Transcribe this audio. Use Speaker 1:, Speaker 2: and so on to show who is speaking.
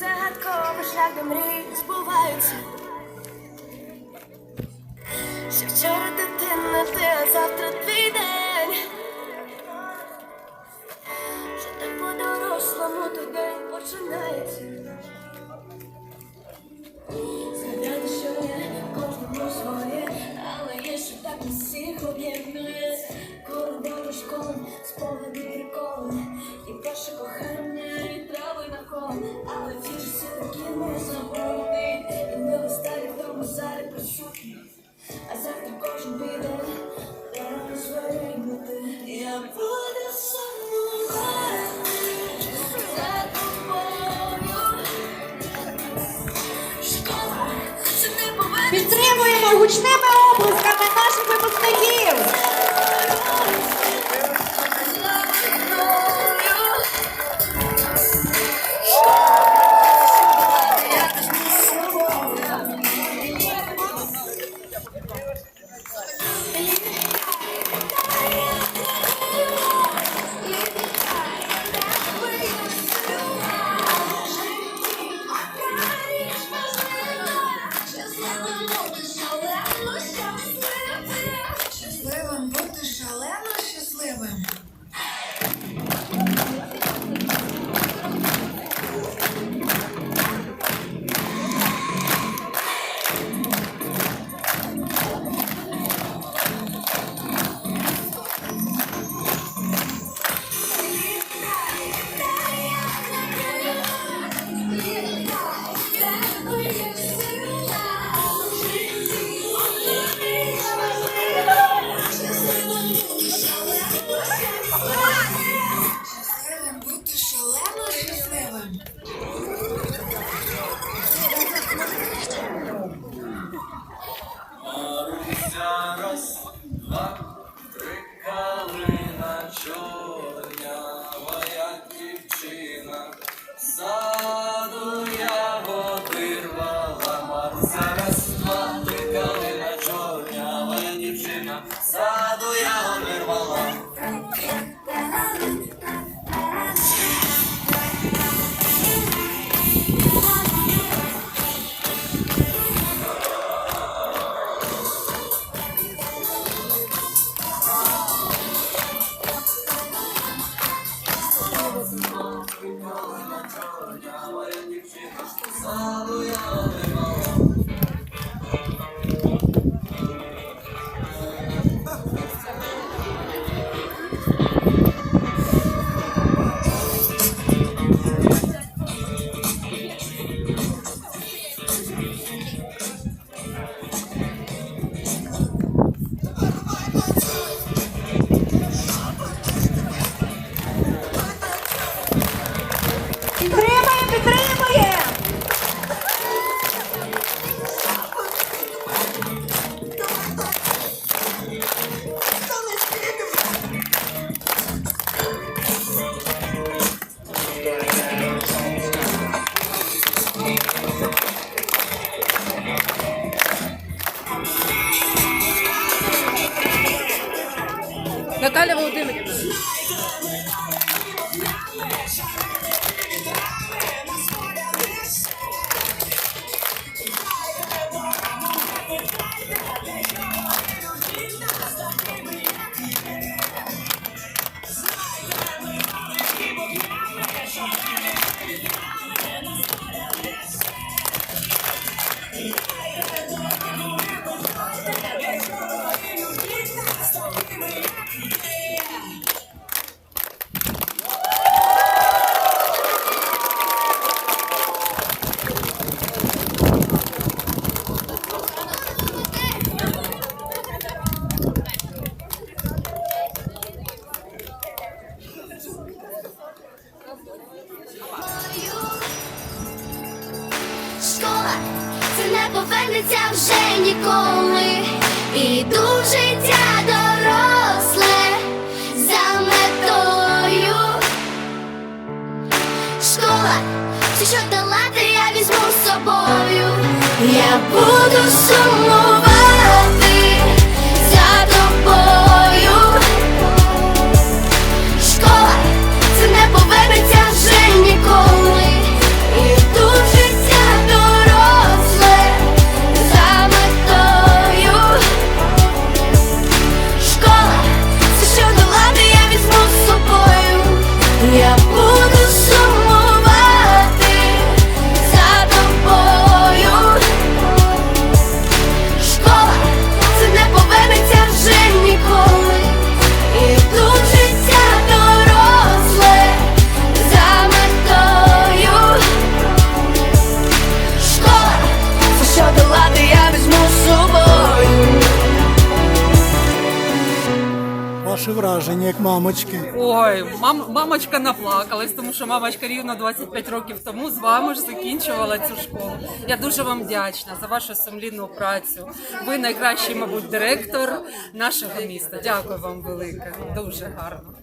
Speaker 1: загадковий шлях до мрій збувається. Ще вчора дитина ти, а завтра твій день. Що так по-дорослому той день починається. Згадати, що є кожному своє, але є, що так усіх об'єднує. Коридори школи, спогади приколи, і перше кохання, такі забути, в старі в тому залі присутні. А завтра кожен піде, рано звернути. Я буду сумувати за тобою. Школа,
Speaker 2: Наталя Володимирівна.
Speaker 1: Повернеться вже ніколи. Іду в життя доросле за метою. Школа, все, що дала, я візьму з собою. Я буду сумувати я
Speaker 3: враження, як мамочки.
Speaker 2: Ой, мам, мамочка наплакалась, тому що мамочка рівно 25 років тому з вами ж закінчувала цю школу. Я дуже вам вдячна за вашу сумлінну працю. Ви найкращий, мабуть, директор нашого міста. Дякую вам велике. Дуже гарно.